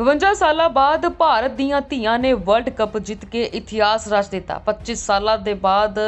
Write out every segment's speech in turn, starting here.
52 ਸਾਲਾਂ ਬਾਅਦ ਭਾਰਤ ਦੀਆਂ ਧੀਆਂ ਨੇ ਵਰਲਡ ਕੱਪ ਜਿੱਤ ਕੇ ਇਤਿਹਾਸ ਰਚ ਦਿੱਤਾ। 25 ਸਾਲਾਂ ਦੇ ਬਾਅਦ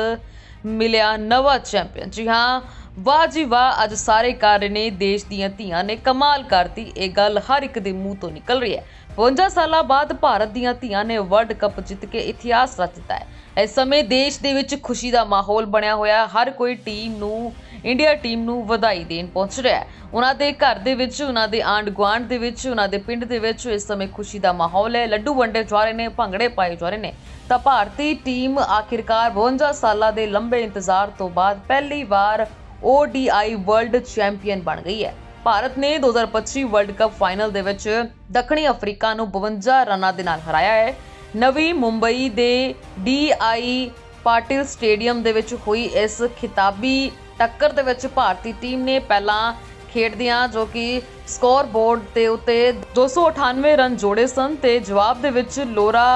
ਮਿਲਿਆ ਨਵਾਂ ਚੈਂਪੀਅਨ ਜੀ ਹਾਂ, ਵਾਹ ਜੀ ਵਾਹ, ਅੱਜ ਸਾਰੇ ਕਰ ਰਹੇ ਨੇ ਦੇਸ਼ ਦੀਆਂ ਧੀਆਂ ਨੇ ਕਮਾਲ ਕਰਤੀ। ਇਹ ਗੱਲ ਹਰ ਇੱਕ ਦੇ ਮੂੰਹ ਤੋਂ ਨਿਕਲ ਰਹੀ ਹੈ। 52 ਸਾਲਾਂ ਬਾਅਦ ਭਾਰਤ ਦੀਆਂ ਧੀਆਂ ਨੇ ਵਰਲਡ ਕੱਪ ਜਿੱਤ ਕੇ ਇਤਿਹਾਸ ਰਚ ਦਿੱਤਾ ਹੈ। ਇਸ ਸਮੇਂ ਦੇਸ਼ ਦੇ ਵਿੱਚ ਖੁਸ਼ੀ ਦਾ ਮਾਹੌਲ ਬਣਿਆ ਹੋਇਆ। ਹਰ ਕੋਈ ਟੀਮ ਨੂੰ ਇੰਡੀਆ ਟੀਮ ਨੂੰ ਵਧਾਈ ਦੇਣ ਪਹੁੰਚ ਰਿਹਾ ਹੈ। ਉਹਨਾਂ ਦੇ ਘਰ ਦੇ ਵਿੱਚ, ਉਹਨਾਂ ਦੇ ਆਂਡ ਗੁਆਂਢ ਦੇ ਵਿੱਚ, ਉਹਨਾਂ ਦੇ ਪਿੰਡ ਦੇ ਵਿੱਚ ਇਸ ਸਮੇਂ ਖੁਸ਼ੀ ਦਾ ਮਾਹੌਲ ਹੈ। ਲੱਡੂ ਵੰਡੇ ਜਾ ਰਹੇ ਨੇ, ਭੰਗੜੇ ਪਾਏ ਜਾ ਰਹੇ ਨੇ। ਤਾਂ ਭਾਰਤੀ ਟੀਮ ਆਖਿਰਕਾਰ 52 ਸਾਲਾਂ ਦੇ ਲੰਬੇ ਇੰਤਜ਼ਾਰ ਤੋਂ ਬਾਅਦ ਪਹਿਲੀ ਵਾਰ ODI ਵਰਲਡ ਚੈਂਪੀਅਨ ਬਣ ਗਈ ਹੈ। ਭਾਰਤ ਨੇ 2025 ਵਰਲਡ ਕੱਪ ਫਾਈਨਲ ਦੇ ਵਿੱਚ ਦੱਖਣੀ ਅਫਰੀਕਾ ਨੂੰ 52 ਰਨਾਂ ਦੇ ਨਾਲ ਹਰਾਇਆ ਹੈ। ਨਵੀਂ ਮੁੰਬਈ ਦੇ DI ਪਾਟਿਲ ਸਟੇਡੀਅਮ ਦੇ ਵਿੱਚ ਹੋਈ ਇਸ ਖਿਤਾਬੀ ਟੱਕਰ ਦੇ ਵਿੱਚ ਭਾਰਤੀ ਟੀਮ ਨੇ ਪਹਿਲਾਂ ਖੇਡਦਿਆਂ ਜੋ ਕਿ ਸਕੋਰ ਬੋਰਡ ਦੇ ਉੱਤੇ 298 ਰਨ ਜੋੜੇ ਸਨ ਤੇ ਜਵਾਬ ਦੇ ਵਿੱਚ ਲੋਰਾ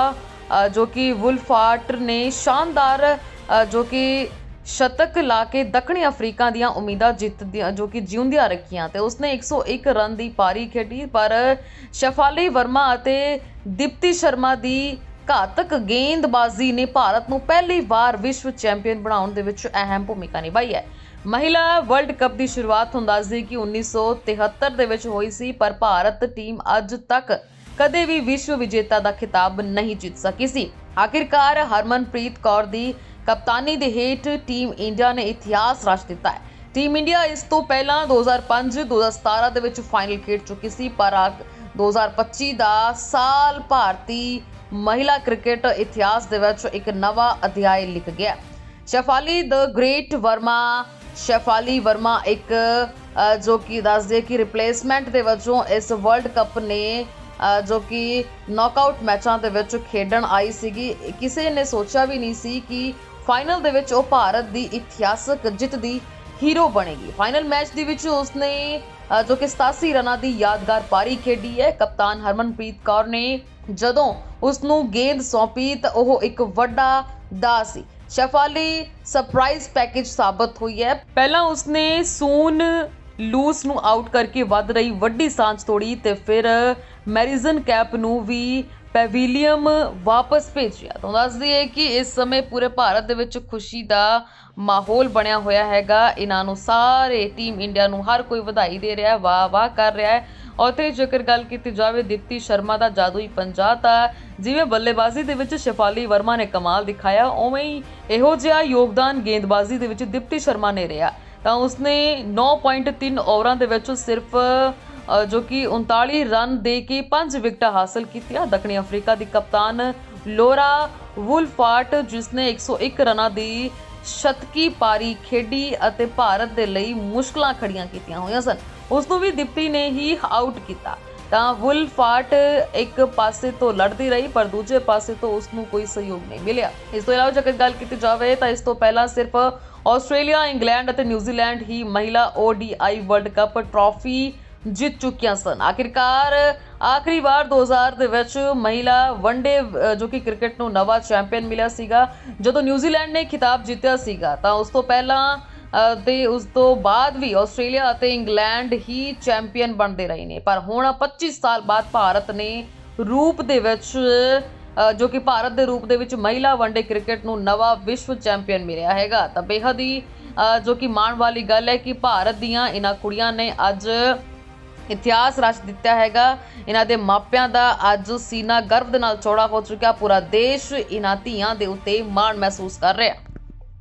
ਜੋ ਕਿ ਵੁਲਫਾਰਟ ਨੇ ਸ਼ਾਨਦਾਰ ਜੋ ਕਿ ਸ਼ਤਕ ਲਾ ਕੇ ਦੱਖਣੀ ਅਫਰੀਕਾ ਦੀਆਂ ਉਮੀਦਾਂ ਜਿੱਤਦੀਆਂ, ਜੋ ਕਿ ਜਿਉਂਦਿਆਂ ਰੱਖੀਆਂ ਤੇ ਉਸਨੇ 101 ਰਨ ਦੀ ਪਾਰੀ ਖੇਡੀ, ਪਰ ਸ਼ਫਾਲੀ ਵਰਮਾ ਅਤੇ ਦੀਪਤੀ ਸ਼ਰਮਾ ਦੀ ਘਾਤਕ ਗੇਂਦਬਾਜ਼ੀ ਨੇ ਭਾਰਤ ਨੂੰ ਪਹਿਲੀ ਵਾਰ ਵਿਸ਼ਵ ਚੈਂਪੀਅਨ ਬਣਾਉਣ ਦੇ ਵਿੱਚ ਅਹਿਮ ਭੂਮਿਕਾ ਨਿਭਾਈ ਹੈ। ਮਹਿਲਾ ਵਰਲਡ ਕੱਪ ਦੀ ਸ਼ੁਰੂਆਤ ਤੁਹਾਨੂੰ ਦੱਸ ਦਈਏ ਕਿ 1973 ਦੇ ਵਿੱਚ ਹੋਈ ਸੀ, ਪਰ ਭਾਰਤ ਟੀਮ ਅੱਜ ਤੱਕ ਕਦੇ ਵੀ ਵਿਸ਼ਵ ਵਿਜੇਤਾ ਦਾ ਖਿਤਾਬ ਨਹੀਂ ਜਿੱਤ ਸਕੀ ਸੀ। ਆਖਿਰਕਾਰ ਹਰਮਨਪ੍ਰੀਤ ਕੌਰ ਦੀ ਕਪਤਾਨੀ ਦੇ ਹੇਠ ਟੀਮ ਇੰਡੀਆ ਨੇ ਇਤਿਹਾਸ ਰਚ ਦਿੱਤਾ ਹੈ। ਟੀਮ ਇੰਡੀਆ ਇਸ ਤੋਂ ਪਹਿਲਾਂ 2005 2017 ਦੇ ਵਿੱਚ ਫਾਈਨਲ ਖੇਡ ਚੁੱਕੀ ਸੀ, ਪਰ ਆ 2025 ਦਾ ਸਾਲ ਭਾਰਤੀ ਮਹਿਲਾ ਕ੍ਰਿਕਟ ਇਤਿਹਾਸ ਦੇ ਵਿੱਚ ਇੱਕ ਨਵਾਂ ਅਧਿਆਇ ਲਿਖ ਗਿਆ ਸ਼ਫਾਲੀ ਦ ਗ੍ਰੇਟ ਵਰਮਾ ਸ਼ੈਫਾਲੀ ਵਰਮਾ ਇੱਕ ਜੋ ਕਿ ਦੱਸਦੇ ਕਿ ਰਿਪਲੇਸਮੈਂਟ ਦੇ ਵਜੋਂ ਇਸ ਵਰਲਡ ਕੱਪ ਨੇ ਜੋ ਕਿ ਨੌਕਆਊਟ ਮੈਚਾਂ ਦੇ ਵਿੱਚ ਖੇਡਣ ਆਈ ਸੀਗੀ। ਕਿਸੇ ਨੇ ਸੋਚਿਆ ਵੀ ਨਹੀਂ ਸੀ ਕਿ ਫਾਈਨਲ ਦੇ ਵਿੱਚ ਉਹ ਭਾਰਤ ਦੀ ਇਤਿਹਾਸਕ ਜਿੱਤ ਦੀ ਹੀਰੋ ਬਣੇਗੀ। ਫਾਈਨਲ ਮੈਚ ਦੇ ਵਿੱਚ ਉਸਨੇ ਜੋ ਕਿ 87 ਰਨਾਂ ਦੀ ਯਾਦਗਾਰ ਪਾਰੀ ਖੇਡੀ ਹੈ। ਕਪਤਾਨ ਹਰਮਨਪ੍ਰੀਤ ਕੌਰ ਨੇ ਜਦੋਂ ਉਸ ਨੂੰ ਗੇਂਦ ਸੌਂਪੀ ਤਾਂ ਉਹ ਇੱਕ ਵੱਡਾ ਦਾ ਸੀ। ਸ਼ਫਾਲੀ ਸਰਪ੍ਰਾਈਜ਼ ਪੈਕੇਜ ਸਾਬਤ ਹੋਈ ਹੈ। ਪਹਿਲਾਂ ਉਸਨੇ ਸੂਨ ਲੂਸ ਨੂੰ ਆਊਟ ਕਰਕੇ ਵੱਧ ਰਹੀ ਵੱਡੀ ਸਾਂਝ ਤੋੜੀ ਤੇ ਫਿਰ ਮੈਰੀਜ਼ਨ ਕੈਪ ਨੂੰ ਵੀ ਪੈਵਿਲੀਅਮ ਵਾਪਸ ਭੇਜਿਆ। ਤਾਂ ਦੱਸ ਦਈਏ ਕਿ ਇਸ ਸਮੇਂ ਪੂਰੇ ਭਾਰਤ ਦੇ ਵਿੱਚ ਖੁਸ਼ੀ ਦਾ ਮਾਹੌਲ ਬਣਿਆ ਹੋਇਆ ਹੈਗਾ। ਇਹਨਾਂ ਨੂੰ ਸਾਰੇ ਟੀਮ ਇੰਡੀਆ ਨੂੰ ਹਰ ਕੋਈ ਵਧਾਈ ਦੇ ਰਿਹਾ ਵਾਹ ਵਾਹ ਕਰ ਰਿਹਾ ਹੈ। ਔਰ ਜੇਕਰ ਗੱਲ ਕੀਤੀ ਜਾਵੇ ਦੀਪਤੀ ਸ਼ਰਮਾ ਦਾ ਜਾਦੂਈ ਪੰਜਾ, ਤਾਂ ਜਿਵੇਂ ਬੱਲੇਬਾਜ਼ੀ ਦੇ ਵਿੱਚ ਸ਼ਿਫਾਲੀ ਵਰਮਾ ਨੇ ਕਮਾਲ ਦਿਖਾਇਆ, ਉਵੇਂ ਹੀ ਇਹੋ ਜਿਹਾ ਯੋਗਦਾਨ ਗੇਂਦਬਾਜ਼ੀ ਦੇ ਵਿੱਚ ਦੀਪਤੀ ਸ਼ਰਮਾ ਨੇ ਰਿਹਾ। ਤਾਂ ਉਸਨੇ 9.3 ਓਵਰਾਂ ਦੇ ਵਿੱਚ ਸਿਰਫ ਜੋ ਕਿ 39 ਰਨ ਦੇ ਕੇ 5 ਵਿਕਟਾਂ ਹਾਸਲ ਕੀਤੀਆਂ। ਦੱਖਣੀ ਅਫਰੀਕਾ ਦੀ ਕਪਤਾਨ ਲੋਰਾ ਵੁਲਫਾਰਟ ਜਿਸਨੇ 101 ਰਨਾਂ ਦੀ ਸ਼ਤਕੀ ਪਾਰੀ ਖੇਡੀ ਅਤੇ ਭਾਰਤ ਦੇ ਲਈ ਮੁਸ਼ਕਲਾਂ ਖੜੀਆਂ ਕੀਤੀਆਂ ਹੋਈਆਂ ਸਨ। ਉਸ ਨੂੰ ਵੀ ਦੀਪਤੀ ਨੇ ਹੀ ਆਊਟ ਕੀਤਾ। ਤਾਂ ਵੁਲ ਫਾਟ ਇੱਕ ਪਾਸੇ ਤੋਂ ਲੜਦੀ ਰਹੀ, ਪਰ ਦੂਜੇ ਪਾਸੇ ਤੋਂ ਉਸ ਨੂੰ ਕੋਈ ਸਹਿਯੋਗ ਨਹੀਂ ਮਿਲਿਆ। ਇਸ ਤੋਂ ਇਲਾਵਾ ਜੇਕਰ ਗੱਲ ਕੀਤੀ ਜਾਵੇ, ਤਾਂ ਇਸ ਤੋਂ ਪਹਿਲਾਂ ਸਿਰਫ ਆਸਟ੍ਰੇਲੀਆ, ਇੰਗਲੈਂਡ ਅਤੇ ਨਿਊਜ਼ੀਲੈਂਡ ਹੀ ਮਹਿਲਾ ODI ਵਰਲਡ ਕੱਪ ਟਰਾਫੀ ਜਿੱਤ ਚੁੱਕੀਆਂ ਸਨ। ਆਖਿਰਕਾਰ ਆਖਰੀ ਵਾਰ 2000 ਦੇ ਵਿੱਚ ਮਹਿਲਾ ਵਨਡੇ ਜੋ ਕਿ ਕ੍ਰਿਕਟ ਨੂੰ ਨਵਾਂ ਚੈਂਪੀਅਨ ਮਿਲਿਆ ਸੀਗਾ। ਜਦੋਂ ਨਿਊਜ਼ੀਲੈਂਡ ਨੇ ਖਿਤਾਬ ਜਿੱਤਿਆ ਸੀਗਾ, ਤਾਂ ਉਸ ਤੋਂ ਪਹਿਲਾਂ ਤੇ ਉਸ ਤੋਂ ਬਾਅਦ ਵੀ ਆਸਟ੍ਰੇਲੀਆ ਅਤੇ ਇੰਗਲੈਂਡ ਹੀ ਚੈਂਪੀਅਨ ਬਣਦੇ ਰਹੇ ਨੇ। ਪਰ ਹੁਣ 25 ਸਾਲ ਬਾਅਦ ਭਾਰਤ ਨੇ ਰੂਪ ਦੇ ਵਿੱਚ ਜੋ ਕਿ ਭਾਰਤ ਦੇ ਰੂਪ ਦੇ ਵਿੱਚ ਮਹਿਲਾ ਵਨਡੇ ਕ੍ਰਿਕਟ ਨੂੰ ਨਵਾਂ ਵਿਸ਼ਵ ਚੈਂਪੀਅਨ ਮਿਲਿਆ ਹੈਗਾ। ਤਾਂ ਬੇਹੱਦ ਹੀ ਜੋ ਕਿ ਮਾਣ ਵਾਲੀ ਗੱਲ ਹੈ ਕਿ ਭਾਰਤ ਦੀਆਂ ਇਹਨਾਂ ਕੁੜੀਆਂ ਨੇ ਅੱਜ ਇਤਿਹਾਸ ਰਚ ਦਿੱਤਾ ਹੈਗਾ। ਇਹਨਾਂ ਦੇ ਮਾਪਿਆਂ ਦਾ ਅੱਜ ਸੀਨਾ ਗਰਵ ਦੇ ਨਾਲ ਚੌੜਾ ਹੋ ਚੁੱਕਿਆ। ਪੂਰਾ ਦੇਸ਼ ਇਹਨਾਂ ਧੀਆਂ ਦੇ ਉੱਤੇ ਮਾਣ ਮਹਿਸੂਸ ਕਰ ਰਿਹਾ।